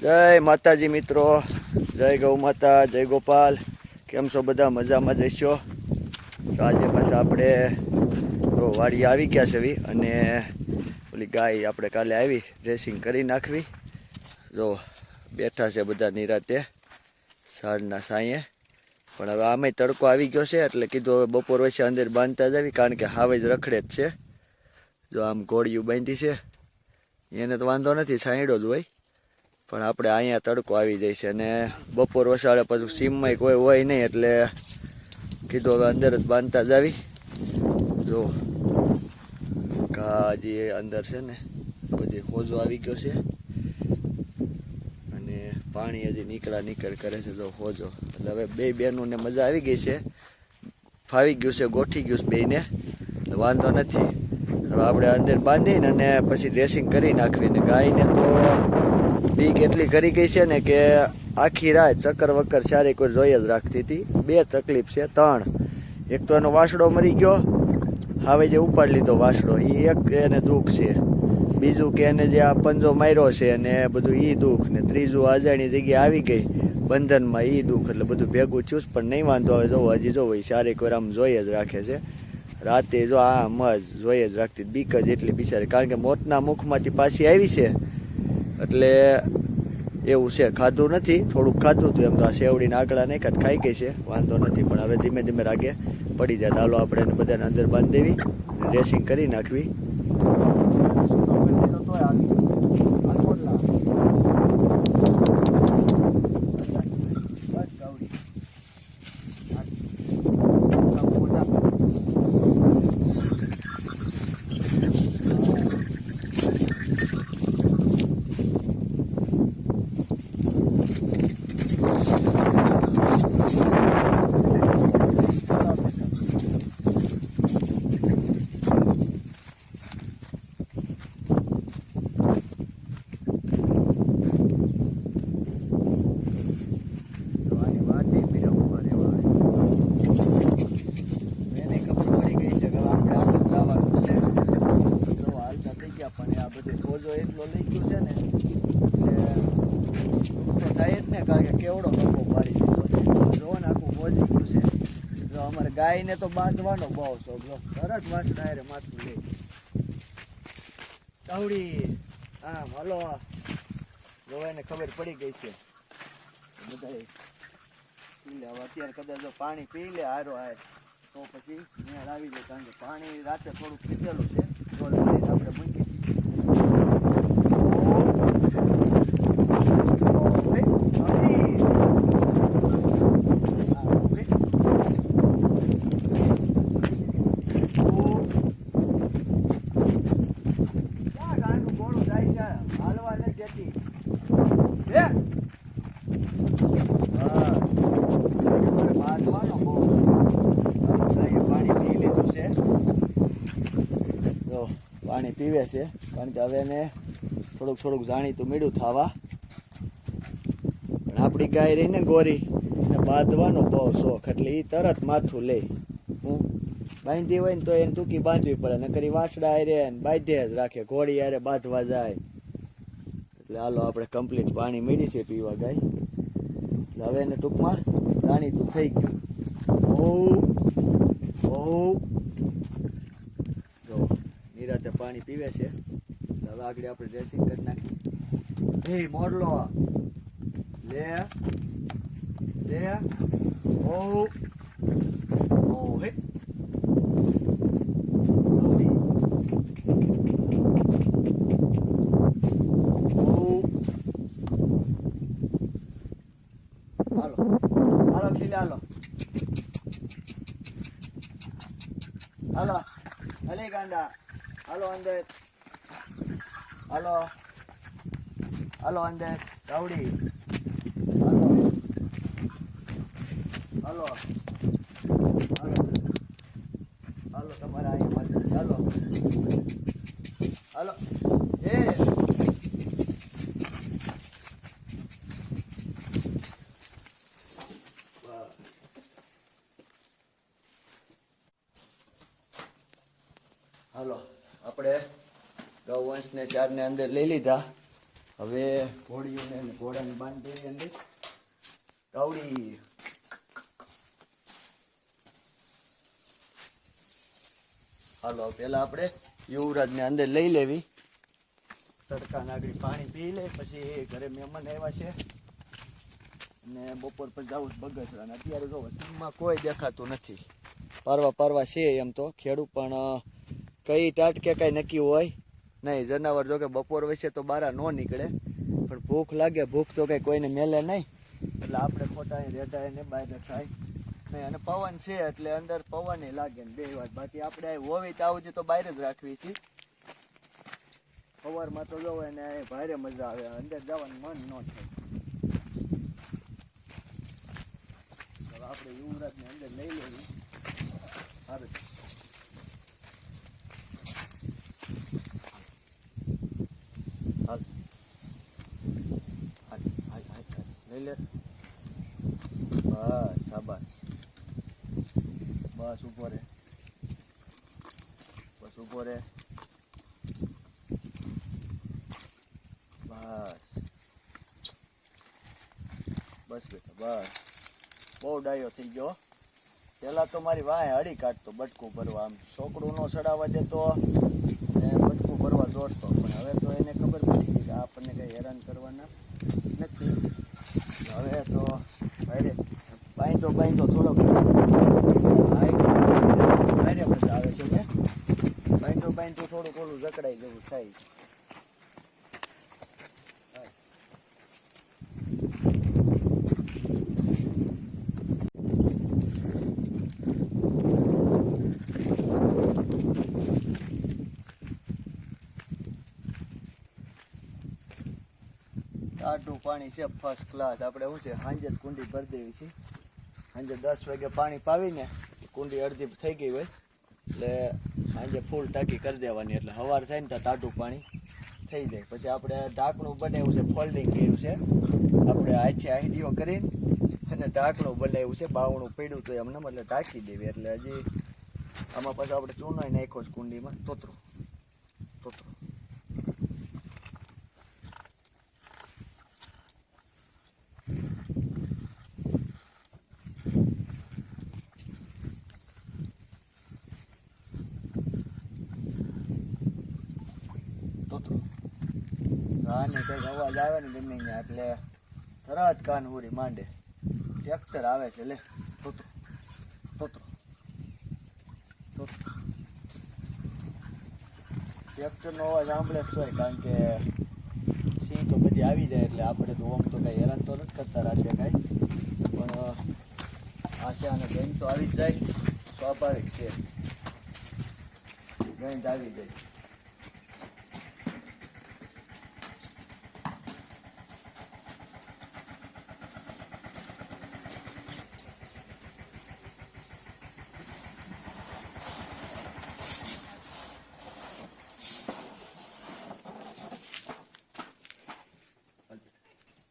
જય માતાજી મિત્રો, જય ગૌ માતા, જય ગોપાલ. કેમ છો બધા? મજામાં જઈશો તો આજે પાછા આપણે તો વાડી આવી ગયા છે એવી અને ઓલી ગાય આપણે કાલે આવી ડ્રેસિંગ કરી નાખવી. જો બેઠા છે બધા નિરાતે, સાંજના સાંયે. પણ હવે આમે તડકો આવી ગયો છે, એટલે કીધું હવે બપોર વચ્ચે અંદર બાંધતા જ કારણ કે હાવે જ રખડે જ છે. જો આમ ઘોડિયું બાંધી છે, એને તો વાંધો નથી, છાંયડો જ હોય. પણ આપણે અહીંયા તડકો આવી જાય છે અને બપોર વસાડે પછી સીમમાં કોઈ હોય નહીં એટલે કીધું હવે અંદર જ બાંધતા જ આવી જો, ઘા હજી અંદર છે ને, બધી હોજો આવી ગયો છે. અને પાણી હજી નીકળા નીકળ કરે છે તો હોજો. એટલે હવે બે બહેનોને મજા આવી ગઈ છે. ફાવી ગયું છે, ગોઠી ગયું છે બેને વાંધો નથી. હવે આપણે અંદર બાંધીને અને પછી ડ્રેસિંગ કરી નાખવી. ને ગાયને તો બીક એટલી કરી ગઈ છે ને કે આખી રાત ચક્કર વક્કર સારી કોઈ જોઈ જ રાખતી હતી. બે તકલીફ છે, ત્રણ. એક તો એનો વાસડો મરી ગયો, હવે જે ઉપાડ લીધો વાસડો એ એક એને દુઃખ છે. બીજું કે એને જે આ પંજો માર્યો છે અને બધું એ દુઃખ ને ત્રીજું અજાણી જગ્યાએ આવી ગઈ, બંધનમાં એ દુઃખ, એટલે બધું ભેગું થયું પણ નહીં વાંધો આવે, જોવો, હજી જોવો એ સારી કોઈ આમ જોઈ જ રાખે છે. રાતે જો આમ જ જોઈ જ રાખતી, બીક જ એટલી બિચારી, કારણ કે મોતના મુખમાંથી પાછી આવી છે એટલે એવું છે, ખાધું નથી, થોડુંક ખાધું હતું એમ તો આ શેવડીને આગળ નાખ્યા તો ખાઈ ગઈ છે, વાંધો નથી, પણ હવે ધીમે ધીમે રાગે, પડી જાય. દાલો આપણે એને બધાને અંદર બાંધી દેવી ડ્રેસિંગ કરી નાખવી જોવાની વાત નહીં, બીજા ઊભા રહેવા. એને ખબર પડી ગઈ છે કે હવે આપણે આગળ જવાનું છે. તો હાલતા થઈ ગયા પણ આ બધું બોજો એટલો લઈ ગયો છે ને એટલે તો થાય જ ને કારણ કે કેવડો નફો પાડી દીધો છે જો ને આખું બોજી ગયું છે જો અમારે ગાયને તો બાંધવાનો બહુ શોખ જો તરત વાંચ ડાયરે માથું લે કાવડી હા, હલો. જો એને ખબર પડી ગઈ છે. બધા પી લે. હવે અત્યારે કદાચ પાણી પી લે, હારો હાર તો પછી મેળ આવી જાય, કારણ કે પાણી રાતે થોડુંક પીધેલું છે ડોલ ભરીને આપણે મૂકી દીધી. ઓ, હે, હરી. આ, હે. ઓ. ક્યાં ગાંડું ગોળું જાય છે હાલવા નથી દેતી હે હા. તમારે બાંધવાનો બહુ. ચાલો, ગાઈએ પાણી પી લીધું છે જો પાણી પીવે છે. કારણ કે હવે એને થોડુંક થોડુંક જાણીતું મીડું થવા પણ આપણી ગાય રહીને ગોરી એને બાંધવાનો બહુ શોખ એટલે એ તરત માથું લે. હું બાંધી હોય ને તો એને ટૂંકી બાંધવી પડે, નકર કરી વાસડા હારે ને બાંધે જ રાખે ઘોડી હારે બાંધવા જાય. એટલે હાલો આપણે કમ્પ્લીટ પાણી મેળી છે પીવા ગાય. એટલે હવે એને ટૂંકમાં જાણીતું થઈ ગયું. ઓ જો નિરાતે પાણી પીવે છે. હવે આગળ આપણે ડ્રેસિંગ કરી નાખીએ. એ મોરલો. લે. લે. ઓ. ઓ, હે. હાલો. હાલો. હલે ગાંડા. હાલો અંદર હાલો હાલો અંદર ગાવડી હાલો હાલો હાલો હાલો તમારા અહીંયા હાલો હાલો એ હાલો આપણે ગૌવંશને ચારને અંદર લઈ લીધા. હવે ઘોડીઓને ઘોડાને બાંધી અંદર કાવડી. હાલો પેલા આપણે યુવરાજને અંદર લઈ લેવી. તડકા નાગરી પાણી પી લે, પછી ઘરે મહેમાન આવ્યા છે. ને બપોર પર જવું બગસરા અત્યારે જો કોઈ દેખાતું નથી. પારવા પારવા છે એમ તો, ખેડૂત પણ કઈ ટાટકે કઈ નક્કી હોય? નહીં, જનાવર જો કે બપોર વચ્ચે તો બારા ન નીકળે. પણ ભૂખ લાગે, ભૂખ તો કઈ કોઈને મેલે નહીં. એટલે આપણે ખોટા રેડાય ને બહાર થાય નહીં, અને પવન છે એટલે અંદર પવન લાગે ને બે વાત બાકી આપણે હોવી તો આવું તો બહાર જ રાખવી છીએ સવારમાં તો જો એને ભારે મજા આવે, અંદર જવાનું મન ન થાય. આપણે યુવરાજને અંદર લઈ લઈએ. સારું હાલ હાલ હાલ હાલ હાલ. લઈ લે બસ શાબાશ બસ ઊભો રે બસ ઊભો રે બસ બસ. બહુ ડાયો થઈ ગયો. પહેલાં તો મારી વાંહે હળી કાઢતો બટકું ભરવા. આમ છોકરું નો ચડાવવા દેતો ને બટકું ભરવા દોડતો. પણ હવે તો એને ખબર પડી ગઈ કે આપણને કંઈ હેરાન કરવાના નથી. હવે તો ભાઈ બાંધો બાંધો થોડોક. આવે છે ને? બાંધો બાંધો થોડુંક ઓલું જકડાઈ જેવું થાય. ટાઢું પાણી છે ફર્સ્ટ ક્લાસ આપણે શું છે, સાંજે જ કુંડી ભરી દેવી છે. સાંજે દસ વાગે પાણી પાવીને કુંડી અડધી થઈ ગઈ હોય, એટલે સાંજે ફૂલ ટાંકી કરી દેવાની. એટલે સવાર થાય ને તો ટાઢું પાણી થઈ જાય. પછી આપણે ઢાંકણું બનાવ્યું છે ફોલ્ડિંગ કર્યું છે. આપણે હાથે આઈડીઓ કરીને અને ઢાંકણું બનાવ્યું છે, બાવણું પડ્યું તો એમને એટલે ઢાંકી દેવી. એટલે હજી આમાં પાછું આપણે ચૂનો નાખ્યો છે કુંડીમાં, તોતરું તોતરું. અવાજ આવે ને એટલે તરત કાન ઉરી માંડે. ટ્રેક્ટર આવે છે, લે તોતરું તોતરું તોતરું અવાજ સાંભળે જ હોય, કારણ કે સિંહ તો બધી આવી જાય, એટલે આપણે તો ઓમ તો કાંઈ હેરાન તો નથી કરતા રાતે કાંઈ. પણ આશા અને બેન તો આવી જ જાય, સ્વાભાવિક છે. બેન આવી જાય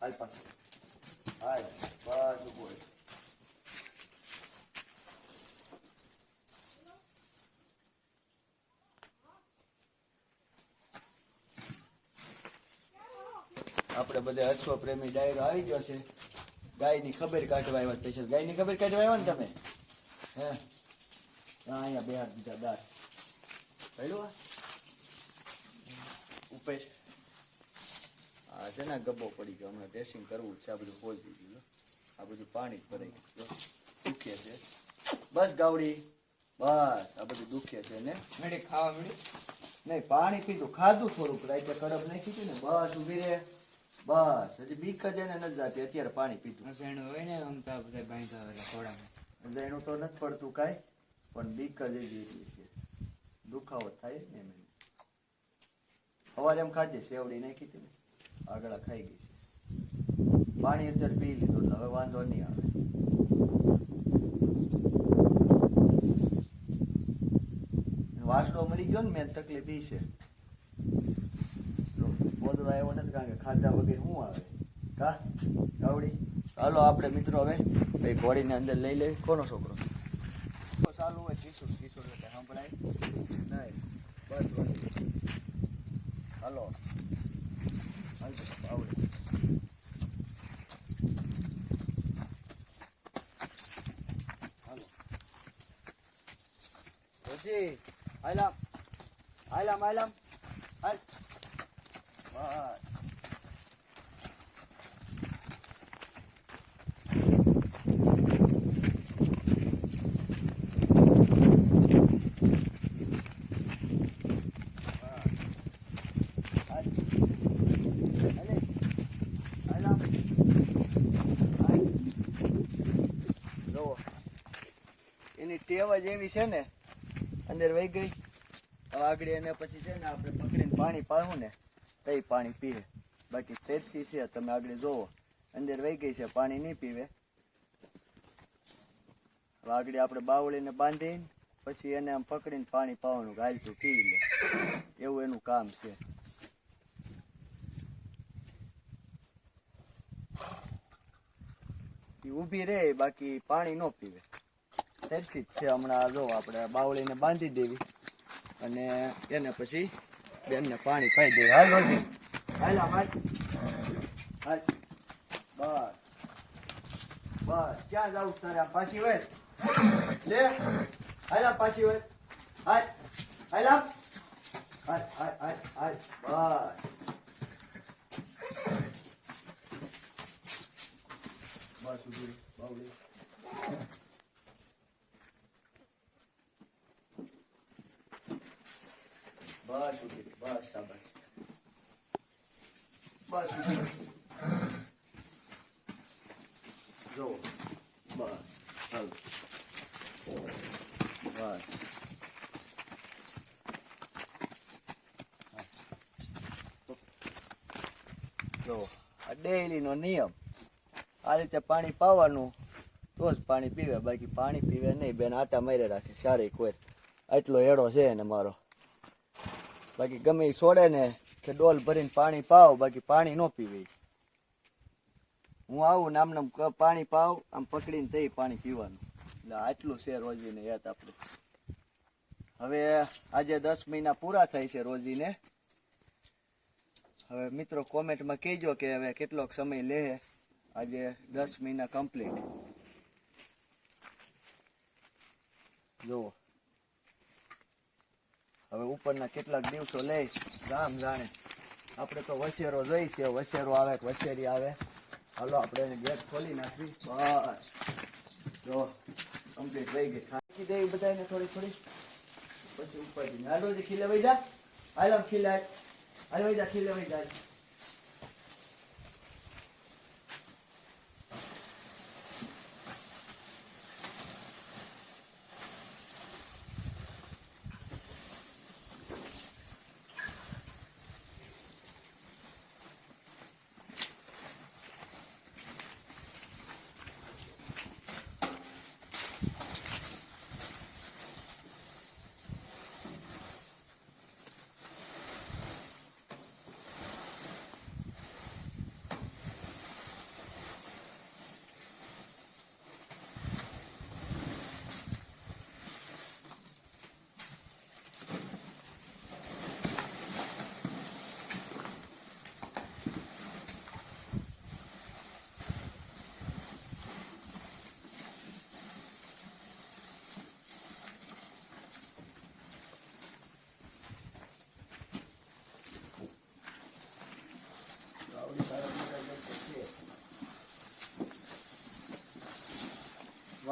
હાલ પાછો હાલ બસ ઊભો રહે. આપણે બધે હર્ષો પ્રેમી ડાયરો આવી ગયો છે. ગાયની ખબર કાઢવા આવ્યા સ્પેશિયલ ગાયની ખબર કાઢવા આવ્યા ને તમે? હે? હા, અહીંયા બે હાથ દીધા દાર પહેલું? ઉપર આ છે ને ગબ્બો પડી ગયો. હમણાં ડ્રેસિંગ કરવું છે. આ બધું પહોંચી ગયું. આ બધું પાણી જ ભરાઈ ગયું. દુખે છે. બસ ગાવડી. બસ આ બધું દુખે છે ને. મેડે ખાવા મળી નહીં પાણી પીધું. ખાધું થોડુંક. રાતે કડક નાખી કીધું ને બસ ઊભી રે બસ હજી બીક જ એને નથી જાતી અત્યારે પાણી પીધું. રસાયણ હોય ને આમ તો બધા બાંધતા હોય ખોડામાં એટલે એનું તો નથી પડતું કાંઈ પણ બીક જ એવી એટલી છે. દુખાવો થાય ને એમ. સવારે એમ ખાધી સેવડી નાખી હતી ને આગળ ખાઈ ગઈ છે. પાણી અત્યારે પી લીધું એટલે હવે વાંધો નહીં આવે. વાસડો મરી ગયો ને મેં તકલીફ એ છે. કોદરો આવ્યો નથી કારણ કે ખાધા વગેરે શું આવે? કા? ગાવડી? ચાલો આપણે મિત્રો હવે ભાઈ ઘોડીને અંદર લઈ લઈ કોનો છોકરો? ચાલુ હોય કિશોર કિશોર એટલે સંભળાય નહીં. બસ હાલો. આવડે. હાલો. હાલામ હાલામ હાલામ હાલ. એની ટેવ જ એવી છે ને, અંદર વહી ગઈ. આગળ એને પછી છે ને આપણે પકડીને પાણી પાવું ને. તો પાણી પીએ. બાકી તેરસી છે, તમે આગળ જોવો અંદર વહી ગઈ છે, પાણી નહીં પીવે. હવે આગળ આપણે બાવળીને બાંધીને પછી એને આમ પકડીને પાણી પાવાનું કે પી લે. એવું એનું કામ છે. ઊભી રહે, બાકી પાણી ન પીવે. તરસી જ છે હમણાં, જો આપણે બાવળીને બાંધી દેવી. અને એને પછી બેનને પાણી પાઈ દે. હાલ રોજી. હાલ હાલ. હાલ. બસ. બસ. ક્યાં જાવ તારે? પાછી વળ લે. હાલ પાછી વળ હાલ. હાલ હાલ હાલ હાલ બસ. બસ ઊભી બસ રહે, બસ બસ જો બસ હાલો બસ જો આ ડેઈલી નો નિયમ આ રીતે પાણી પાવાનું તો જ પાણી પીવે બાકી પાણી પીવે નહીં બેન આટા મારે રાખે સારી કોઈ આટલો એડો છે એને મારો બાકી ગમે છોડે ને કે ડોલ ભરીને પાણી પાવ, બાકી પાણી ન પીવે. હું આવું નામ નામ પાણી પાવ, આમ પકડીને તઈ પાણી પીવાનું. એટલે આટલું છે રોજીને યાદ આપણે હવે આજે દસ મહિના પૂરા થાય છે રોજીને. હવે મિત્રો કોમેન્ટમાં કહેજો કે હવે કેટલોક સમય લે આજે દસ મહિના કમ્પ્લીટ. જુઓ. હવે ઉપરના કેટલાક દિવસો લઈશ. રામ જાણે. આપણે તો વસેરો જોઈ છે. વસેરો આવે કે વસેરી આવે. હાલો, આપણે એને ગેટ ખોલી નાખી બસ. જો કમ્પ્લીટ થઈ ગઈ. થાકી દઈ બધાને થોડી થોડી. પછી ઉપરથી. હાલો ખીલે વઈ જા. હાલ, ખીલાય. ખીલે હાલ. જા, ખીલે વઈ જા.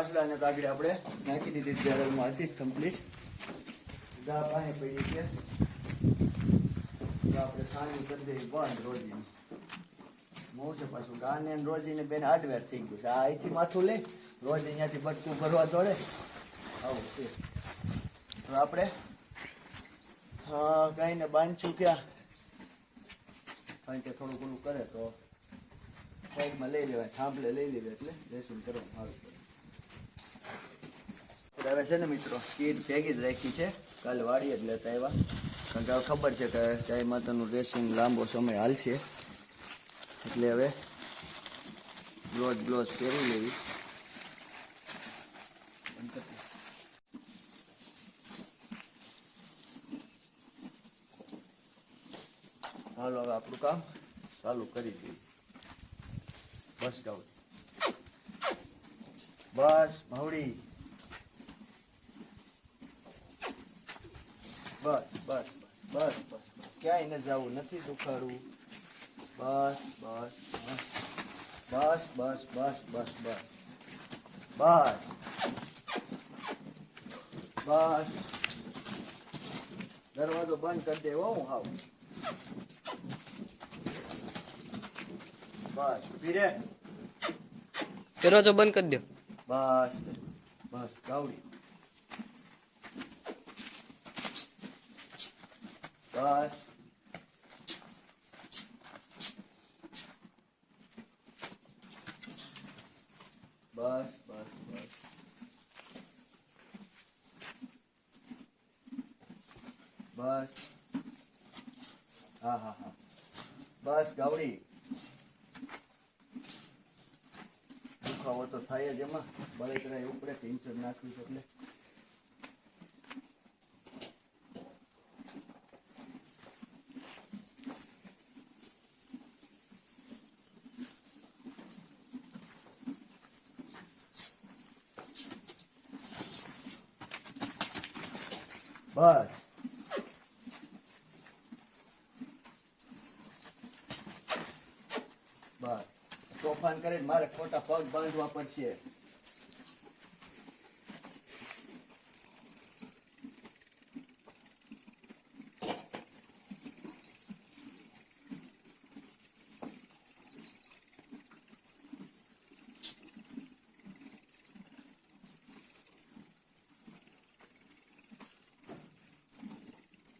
વાસડાને તો આગળ આપણે નાખી દીધી બેરલમાં હતી જ કમ્પ્લીટ ગા પાણી પડી છે. આપણે સાણી કરી દઈએ બંધ રોજીની. મોં છે પાછું ગાને રોજીને બેન હાર્ડવેર થઈ ગયું છે. આ અહીંથી માથું લે રોજ અહીંયાથી બટકું ભરવા દોડે. આવું છે. તો આપણે, હા, કાંઈ ને બાંધશું ક્યાં? કારણ કે થોડું ઘણું કરે તો સાઈડમાં લઈ લેવાય, થાંભલે લઈ લેવાય એટલે ડ્રેસિંગ સારું પડે હવે છે ને મિત્રો કીટ ભેગી જ રાખી છે. કાલે વાડીએ જ લેતા આવ્યા. કારણ કે હવે ખબર છે કે ગાય માતાનું ડ્રેસિંગ લાંબો સમય હાલશે. એટલે હવે બ્લોઝ બ્લોઝ પહેરી લેવી. હાલો, હવે આપણું કામ ચાલુ કરી દઈએ. બસ ગાઉ બસ ભાવડી બસ બસ બસ બસ બસ. ક્યાંય ન જવું નથી દુખાડવું. બસ બસ બસ. બસ બસ બસ બસ બસ. બસ. દરવાજો બંધ કરી દેવો હું હાવ. બસ ભીરે દરવાજો બંધ કરી દો. બસ બસ ગાવડી. બસ બસ બસ બસ બસ હા હા હા બસ ગાવડી. દુખાવો તો થાય જ એમાં. બળતરા પડે ટેન્શન નાખ્યું એટલે બસ બસ તોફાન કરીને મારે ખોટા પગ બાંધવા પડશે.